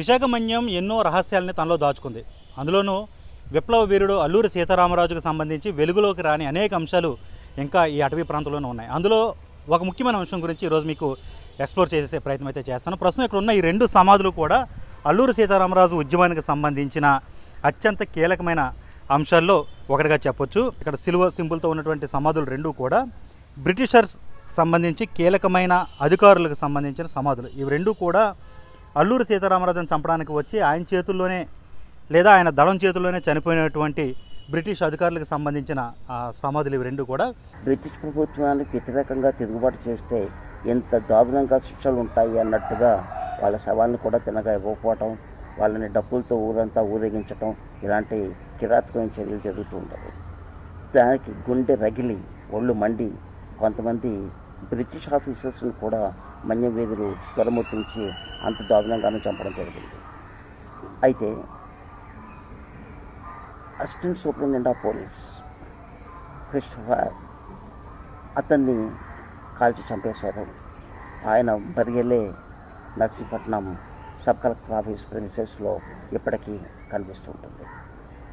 విశాఖ మన్యం ఎన్నో రహస్యాలని తనలో దాచుకుంది. అందులోనూ విప్లవ వీరుడు అల్లూరి సీతారామరాజుకు సంబంధించి వెలుగులోకి రాని అనేక అంశాలు ఇంకా ఈ అటవీ ప్రాంతంలోనే ఉన్నాయి. అందులో ఒక ముఖ్యమైన అంశం గురించి ఈరోజు మీకు ఎక్స్ప్లోర్ చేసే ప్రయత్నం అయితే చేస్తాను. ప్రస్తుతం ఇక్కడ ఉన్న ఈ రెండు సమాధులు కూడా అల్లూరి సీతారామరాజు ఉద్యమానికి సంబంధించిన అత్యంత కీలకమైన అంశాల్లో ఒకటిగా చెప్పొచ్చు. ఇక్కడ సిల్వ సింపుల్తో ఉన్నటువంటి సమాధులు రెండు కూడా బ్రిటిషర్స్ సంబంధించి కీలకమైన అధికారులకు సంబంధించిన సమాధులు. ఇవి రెండు కూడా అల్లూరి సీతారామరాజును చంపడానికి వచ్చి ఆయన చేతుల్లోనే లేదా ఆయన దళం చేతుల్లోనే చనిపోయినటువంటి బ్రిటిష్ అధికారులకు సంబంధించిన ఆ, సమాధులు ఇవి రెండు కూడా. బ్రిటిష్ ప్రభుత్వానికి వ్యతిరేకంగా తిరుగుబాటు చేస్తే ఎంత దారుణంగా శిక్షలు ఉంటాయి అన్నట్టుగా వాళ్ళ శవాలను కూడా తినగా ఇవ్వకపోవటం వాళ్ళని డబ్బులతో ఊరంతా ఊరేగించటం ఇలాంటి కిరాతకమైన చర్యలు జరుగుతూ ఉంటాయి దానికి గుండె రగిలి ఒళ్ళు మండి కొంతమంది బ్రిటిష్ ఆఫీసర్స్ని కూడా మన్య వీధులు త్వరముట్టించి అంత దారుణంగానే చంపడం జరిగింది అయితే assistant superintendent of police Christopher అతన్ని కాల్చి చంపేశారు. ఆయన బరిగెలే నర్సీపట్నం సబ్ కలెక్టర్ ఆఫీస్ ప్రిన్సెస్లో ఇప్పటికీ కనిపిస్తుంటుంది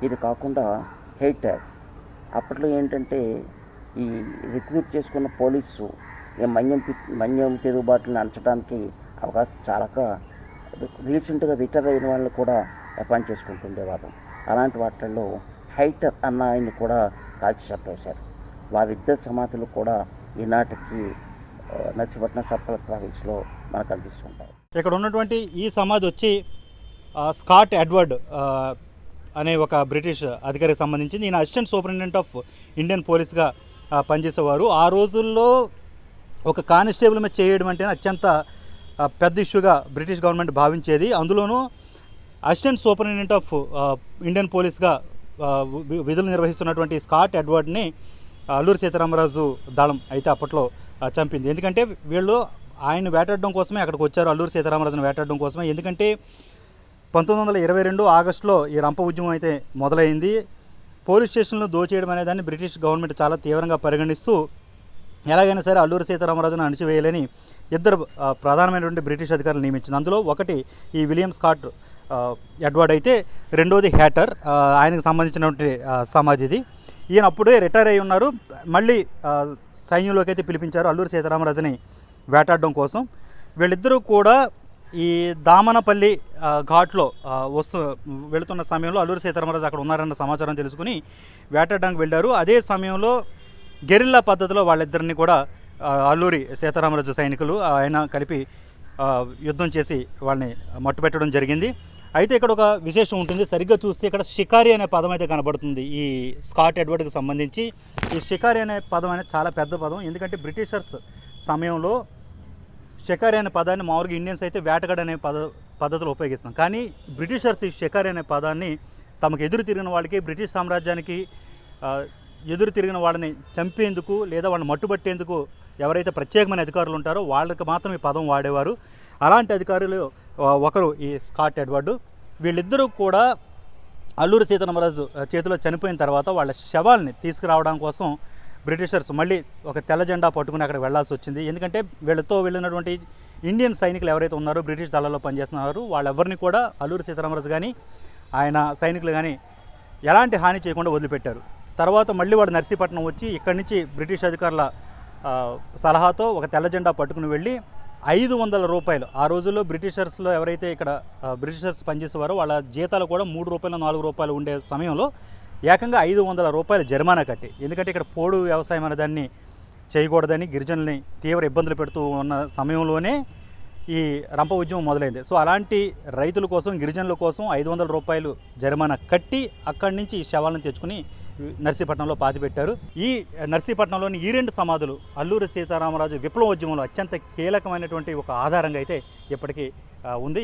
ఇది కాకుండా హెయిటర్ అప్పట్లో ఏంటంటే ఈ రిక్రూట్ చేసుకున్న పోలీసు మన్యం మన్యం తిరుగుబాటును అంచడానికి అవకాశం చాలక రీసెంట్గా రిటైర్ అయిన వాళ్ళు కూడా అపాయింట్ చేసుకుంటుండేవారు అలాంటి వాటిల్లో హైటర్ అన్న ఆయన్ని కూడా కాల్చి చంపేశారు. వారిద్దరి సమాధులు కూడా ఈనాటికి ఆ, నర్సీపట్నం ప్రావిన్స్లో మనకు కనిపిస్తుంటాయి. ఇక్కడ ఉన్నటువంటి ఈ సమాధి వచ్చి స్కాట్ ఎడ్వర్డ్ అనే ఒక బ్రిటిష్ అధికారికి సంబంధించింది. ఈయన అసిస్టెంట్ సూపరింటెండెంట్ ఆఫ్ ఇండియన్ పోలీస్గా పనిచేసేవారు. ఆ రోజుల్లో ఒక కానిస్టేబుల్ మీద చేయడం అంటే అత్యంత పెద్ద ఇష్యూగా బ్రిటిష్ గవర్నమెంట్ భావించేది. అందులోనూ అసిస్టెంట్ సూపరింటెండెంట్ ఆఫ్ ఇండియన్ పోలీస్గా విధులు నిర్వహిస్తున్నటువంటి స్కాట్ ఎడ్వర్డ్ని అల్లూరి సీతారామరాజు దళం అయితే అప్పట్లో చంపింది. ఎందుకంటే వీళ్ళు ఆయన వేటాడడం కోసమే అక్కడికి వచ్చారు అల్లూరి సీతారామరాజును వేటాడడం కోసమే. ఎందుకంటే పంతొమ్మిది వందల ఇరవై రెండు ఆగస్టులో ఈ రంప ఉద్యమం అయితే మొదలైంది. పోలీస్ స్టేషన్లో దోచేయడం అనేదాన్ని బ్రిటిష్ గవర్నమెంట్ చాలా తీవ్రంగా పరిగణిస్తూ ఎలాగైనా సరే అల్లూరి సీతారామరాజును అణిచివేయాలని ఇద్దరు ప్రధానమైనటువంటి బ్రిటిష్ అధికారులు నియమించింది. అందులో ఒకటి ఈ విలియం స్కాట్ ఎడ్వర్డ్ అయితే రెండోది హ్యాటర్ ఆయనకు సంబంధించినటువంటి సమాధిది సమాధి ఇది. ఈయన అప్పుడే రిటైర్ అయి ఉన్నారు. మళ్ళీ సైన్యంలోకి అయితే పిలిపించారు అల్లూరి సీతారామరాజుని వేటాడడం కోసం. వీళ్ళిద్దరూ కూడా ఈ దామనపల్లి ఘాట్లో వస్తు వెళుతున్న సమయంలో అల్లూరి సీతారామరాజు అక్కడ ఉన్నారన్న సమాచారం తెలుసుకుని వేటాడడానికి వెళ్ళారు. అదే సమయంలో గెరిల్లా పద్ధతిలో వాళ్ళిద్దరిని కూడా అల్లూరి సీతారామరాజు సైనికులు ఆయన కలిపి యుద్ధం చేసి వాళ్ళని మట్టుపెట్టడం జరిగింది. అయితే ఇక్కడ ఒక విశేషం ఉంటుంది. సరిగ్గా చూస్తే ఇక్కడ షికారి అనే పదం అయితే కనబడుతుంది. ఈ స్కాట్ ఎడ్వర్డ్కి సంబంధించి. ఈ షికారి అనే పదం అనేది చాలా పెద్ద పదం. ఎందుకంటే బ్రిటిషర్స్ సమయంలో షికారి అనే పదాన్ని మామూలుగా ఇండియన్స్ అయితే వేటగాడు అనే పద పద్ధతిలో ఉపయోగిస్తాం. కానీ బ్రిటిషర్స్ ఈ షికారి అనే పదాన్ని తమకు ఎదురు తిరిగిన వాళ్ళకి బ్రిటిష్ సామ్రాజ్యానికి ఎదురు తిరిగిన వాళ్ళని చంపేందుకు లేదా వాళ్ళని మట్టుబట్టేందుకు ఎవరైతే ప్రత్యేకమైన అధికారులు ఉంటారో వాళ్ళకి మాత్రం ఈ పదం వాడేవారు. అలాంటి అధికారులు ఒకరు ఈ స్కాట్ ఎడ్వర్డ్. వీళ్ళిద్దరూ కూడా అల్లూరి సీతారామరాజు చేతిలో చనిపోయిన తర్వాత వాళ్ళ శవాల్ని తీసుకురావడం కోసం బ్రిటిషర్స్ మళ్ళీ ఒక తెల్ల జెండా పట్టుకుని అక్కడ వెళ్ళాల్సి వచ్చింది. ఎందుకంటే వీళ్ళతో వెళ్ళినటువంటి ఇండియన్ సైనికులు ఎవరైతే ఉన్నారో బ్రిటిష్ దళాల్లో పనిచేస్తున్నారు వాళ్ళెవరిని కూడా అల్లూరి సీతారామరాజు కానీ ఆయన సైనికులు కానీ ఎలాంటి హాని చేయకుండా వదిలిపెట్టారు. తర్వాత మళ్ళీ వాడు నర్సీపట్నం వచ్చి ఇక్కడి నుంచి బ్రిటిష్ అధికారుల సలహాతో ఒక తెల్ల జెండా పట్టుకుని వెళ్ళి ఐదు వందల రూపాయలు. ఆ రోజుల్లో బ్రిటిషర్స్లో ఎవరైతే ఇక్కడ బ్రిటిషర్స్ పనిచేసేవారో వాళ్ళ జీతాలు కూడా మూడు రూపాయలు నాలుగు రూపాయలు ఉండే సమయంలో ఏకంగా ఐదు వందల రూపాయలు జరిమానా కట్టి. ఎందుకంటే ఇక్కడ పోడు వ్యవసాయం అనే దాన్ని చేయకూడదని గిరిజనుల్ని తీవ్ర ఇబ్బందులు పెడుతూ ఉన్న సమయంలోనే ఈ రంప ఉద్యమం మొదలైంది. సో అలాంటి రైతుల కోసం గిరిజనుల కోసం ఐదు వందల రూపాయలు జరిమానా కట్టి అక్కడి నుంచి ఈ శవాలను తెచ్చుకుని నర్సీపట్నంలో పాతిపెట్టారు. ఈ నర్సీపట్నంలోని ఈ రెండు సమాధులు అల్లూరి సీతారామరాజు విప్లవోద్యమంలో అత్యంత కీలకమైనటువంటి ఒక ఆధారంగా అయితే ఇప్పటికీ ఉంది.